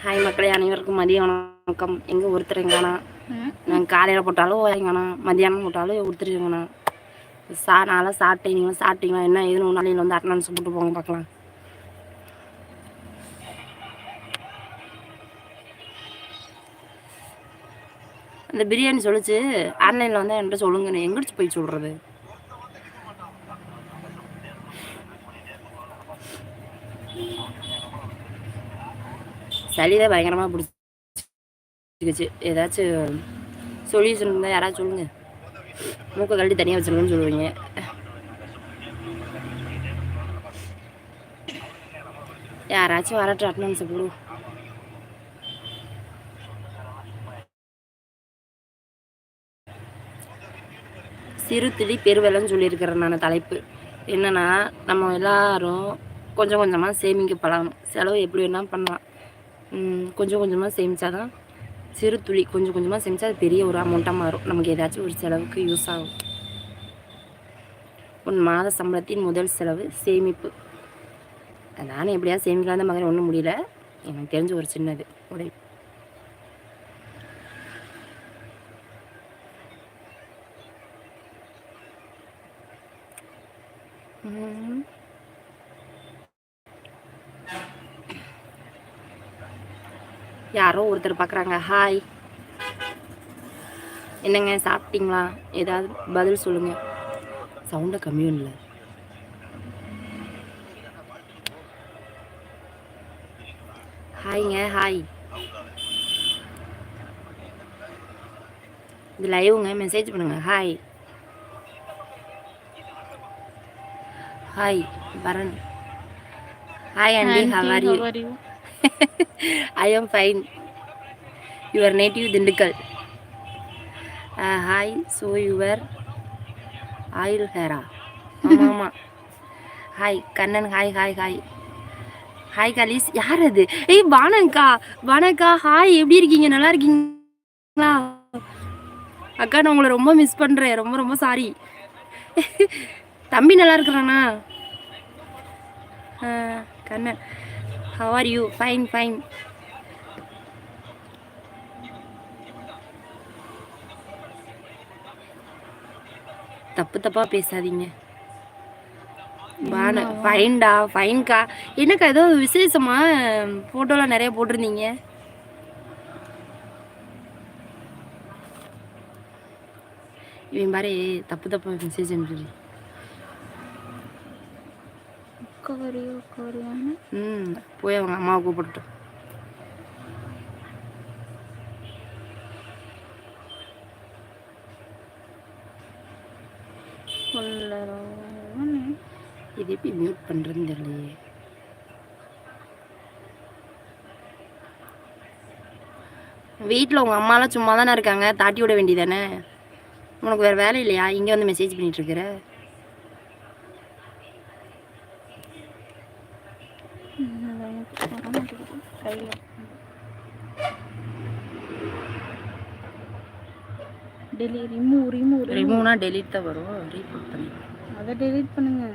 Hi மக்களே அனைவருக்கும் மதிய வணக்கம். எங்கே ஒருத்தர் நாங்கள் காலையில் போட்டாலும் எங்கண்ணா மதியானம் போட்டாலும் ஒருத்தர் சா நான்லாம் சாப்பிட்டீங்களா சாப்பிட்டீங்களா? என்ன ஏதுன்னு நாளையில் வந்து அட்டனன்ஸ் போட்டு போங்க பார்க்கலாம். அந்த பிரியாணி சொல்லிச்சு ஆன்லைனில் வந்து என்கிட்ட சொல்லுங்கண்ணே எங்கிட்டு போய் சொல்கிறது சளிதான் பயங்கரமாக பிடிச்சிக்கிச்சு. ஏதாச்சும் சொல்யூஷன் இருந்தால் யாராச்சும் சொல்லுங்கள் மூக்கை கழட்டி தனியாக வச்சிருக்கேன்னு சொல்லுவீங்க. யாராச்சும் வரட்டும் அட்டனன்ஸை போடு. சிறு திடி பெருவெள்ளம்னு சொல்லியிருக்கிறேன் நான் தலைப்பு. என்னன்னா நம்ம எல்லாரும் கொஞ்சம் கொஞ்சமாக சேமிக்க பழகணும். செலவு எப்படி வேணால் பண்ணலாம். கொஞ்சம் கொஞ்சமாக சேமித்தா தான் சிறு துளி கொஞ்சம் கொஞ்சமாக சேமித்தா அது பெரிய ஒரு அமௌண்ட்டாக மாறும். நமக்கு ஏதாச்சும் ஒரு செலவுக்கு யூஸ் ஆகும். உன் மாத சம்பளத்தின் முதல் செலவு சேமிப்பு. நானும் எப்படியா சேமிக்கலாம் அந்த மாதிரி ஒன்றும் முடியல. எனக்கு தெரிஞ்ச ஒரு சின்னது உடை. ம். யாரோ ஒருத்தர் பார்க்குறாங்க. ஹாய் என்னங்க சாப்பிட்டீங்களா? ஏதாவது பதில் சொல்லுங்க. சவுண்டை கம்மியும் இல்லை ஹாய்ங்க ஹாய் இது லைவுங்க மெசேஜ் பண்ணுங்க. Hi hi Paran hi aunty how are you I fine. Your native Dindigul. Uh, hi, so your oil hair. ஆமாம் ஆமாம் hi Kannan hi hi hi hi கலீஸ் யார் அது? ஏய் பானங்கா பானக்கா ஹாய் எப்படி இருக்கீங்க? நல்லா இருக்கீங்களா? அக்கா நான் உங்களை ரொம்ப மிஸ் பண்ணுறேன் ரொம்ப ரொம்ப சாரி தம்பி நல்லா இருக்கிறானா? Kannan. How are you fine fine தப்பு தப்பா பேசாதீங்க. பான ஃபைன்டா ஃபைன்க்கா என்னக்கா ஏதோ விசேஷமா ஃபோட்டோலாம் நிறைய போட்டிருந்தீங்க? இவன் பாரு தப்பு தப்பா மெசேஜ் அனுப்பிடு உட்காரியோ உட்காரியான்னு ம் போய் அவங்க அம்மாவை கூப்பிட்டு இது எப்படி மியூட் பண்ணுறதுன்னு தெரியலையே. வீட்டில் உங்கள் அம்மாலாம் சும்மா தானே இருக்காங்க? தாட்டி விட வேண்டியதானே? உனக்கு வேறு வேலை இல்லையா? இங்கே வந்து மெசேஜ் பண்ணிட்டு இருக்கிற கையில். டெலி ரிமூவ் ரிமூவ் ரிமூவ்னா டெலிட் தான் வரும். ரீபோர்ட் பண்ணி. அதை டெலீட் பண்ணுங்க.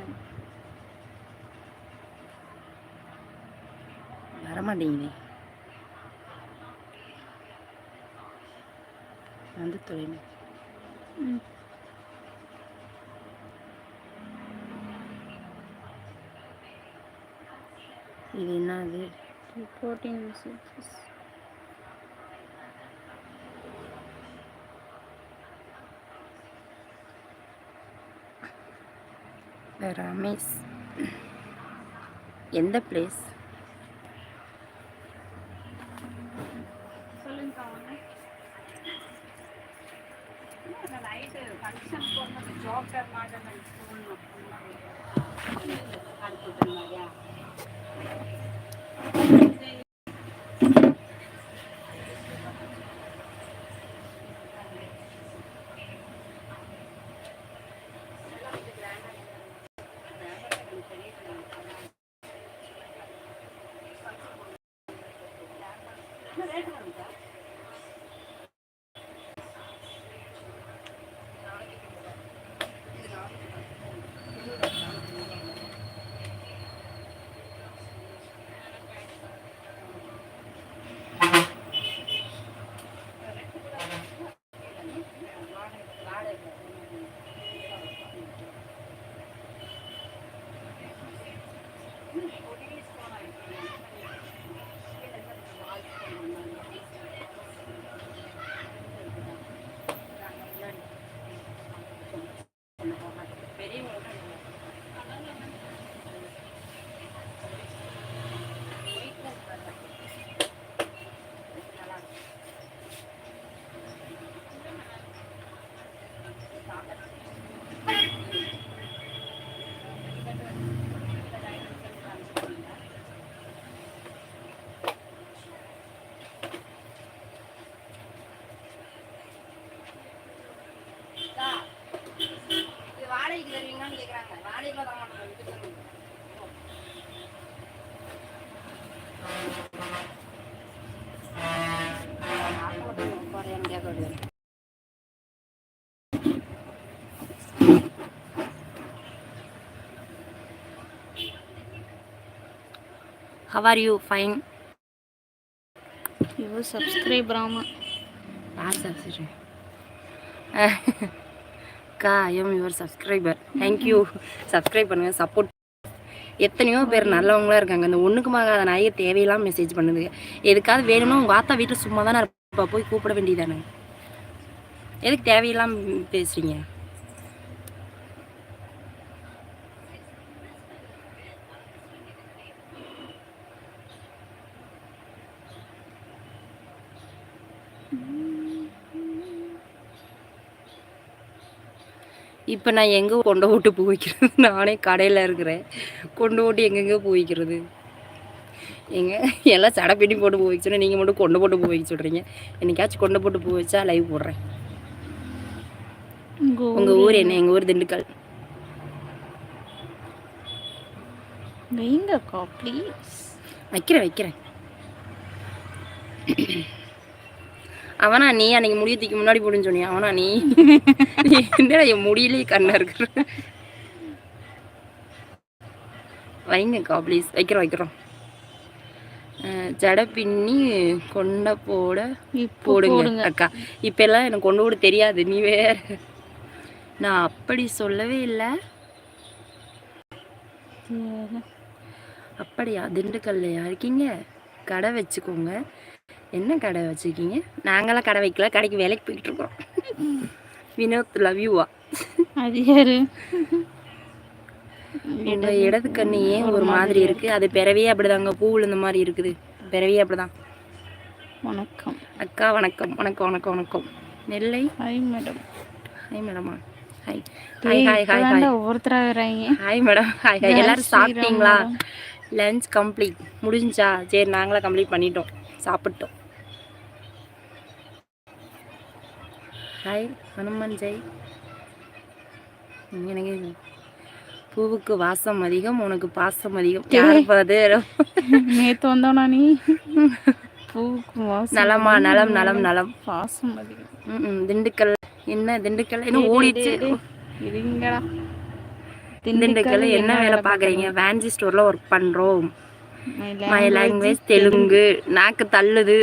வரமாட்டேங்குது. வந்து ம். இது என்னது? reporting messages ரமேஷ் எந்த பிளேஸ் ஜாப் மாதிரி How are you? Fine. இவ சப்ஸ்கிரைபர் ஆமா யார் சப்ஸ்கிரைபர் அக்கா I'm your subscriber thank you subscribe பண்ணுங்க சப்போர்ட் எத்தனையோ பேர் நல்லவங்களா இருக்காங்க. அந்த ஒன்றுக்குமாக நாயை தேவையில்லாம மெசேஜ் பண்ணுது. எதுக்காவது வேணும்னா உங்கள் ஆத்தா வீட்டில் சும்மா தானே இருப்பா. போய் கூப்பிட வேண்டியதானே எதுக்கு தேவையில்லாம பேசுறீங்க? இப்போ நான் எங்கே கொண்டு விட்டு பூ வைக்கிறது நானே கடையில் இருக்கிறேன். கொண்டு விட்டு எங்கெங்கே பூ வைக்கிறது எங்க? எல்லாம் சடை போட்டு பூ வைக்க சொன்னா நீங்கள் மட்டும் கொண்டு போட்டு பூ வைக்க சொல்கிறீங்க என்னைக்காச்சும் கொண்டு போட்டு பூ வச்சா லைவ் போடுறேன். உங்க உங்கள் ஊர் என்ன? எங்கள் ஊர் திண்டுக்கல். வைங்கக்கா ப்ளீஸ் வைக்கிறேன் வைக்கிறேன். அவனா நீ அன்னைக்கு முடிய தூக்கி முன்னாடி போடுன்னு சொன்னியா? அவனா நீ. என்னடா என் முடியிலே கண்ணா இருக்கிற? வைங்கக்கா ப்ளீஸ் வைக்கிறோம் வைக்கிறோம். ஜடை பின்னி கொண்ட போட போடுங்க அக்கா. இப்ப எல்லாம் எனக்கு கொண்டு போட தெரியாது நீ வேற நான் அப்படி சொல்லவே இல்லை. அப்படியா? திண்டுக்கல்லையா இருக்கீங்க? கடை வச்சுக்கோங்க. என்ன கடை வச்சுருக்கீங்க? நாங்களாம் கடை வைக்கல கடைக்கு வேலைக்கு போய்கிட்டு இருக்கோம். வினோத் லவ் யூவா அது யாரு? உங்க இடது கண்ணு ஏன் ஒரு மாதிரி இருக்கு? அது பிறவியே அப்படிதாங்க பூ விழுந்த மாதிரி இருக்குது. பிறவியே அப்படிதான். வணக்கம். அக்கா வணக்கம். வணக்கம் வணக்கம் வணக்கம். Nellai? Hi madam hi மேடமா hi hi hi hi hi ஒவ்வொருத்தரா வராங்க ஹாய் மேடம் ஹாய் ஹாய் எல்லாரும் சாப்பிட்டீங்களா? லஞ்ச் கம்ப்ளீட் முடிஞ்சா சரி நாங்களே கம்ப்ளீட் பண்ணிட்டோம். சாப்பிட்டோம். ஹாய் ஹனுமன் ஜெய் எனக்கு பூவுக்கு வாசம் அதிகம் உனக்கு பாசம் அதிகம். நேத்து வந்தோனா நீ? பூக்கு வாசம் நலமா நலம் நலம் நலம். பாசம் அதிகம். திண்டுக்கல். என்ன திண்டுக்கல்? என்ன ஓடிடுச்சு? இருங்கடா. திண்டுக்கல் என்ன வேலை பார்க்குறீங்க வேன்சி ஸ்டோரில் ஒர்க் பண்ணுறோம் My மை லாங்குவேஜ் தெலுங்கு நாக்கு தள்ளுது.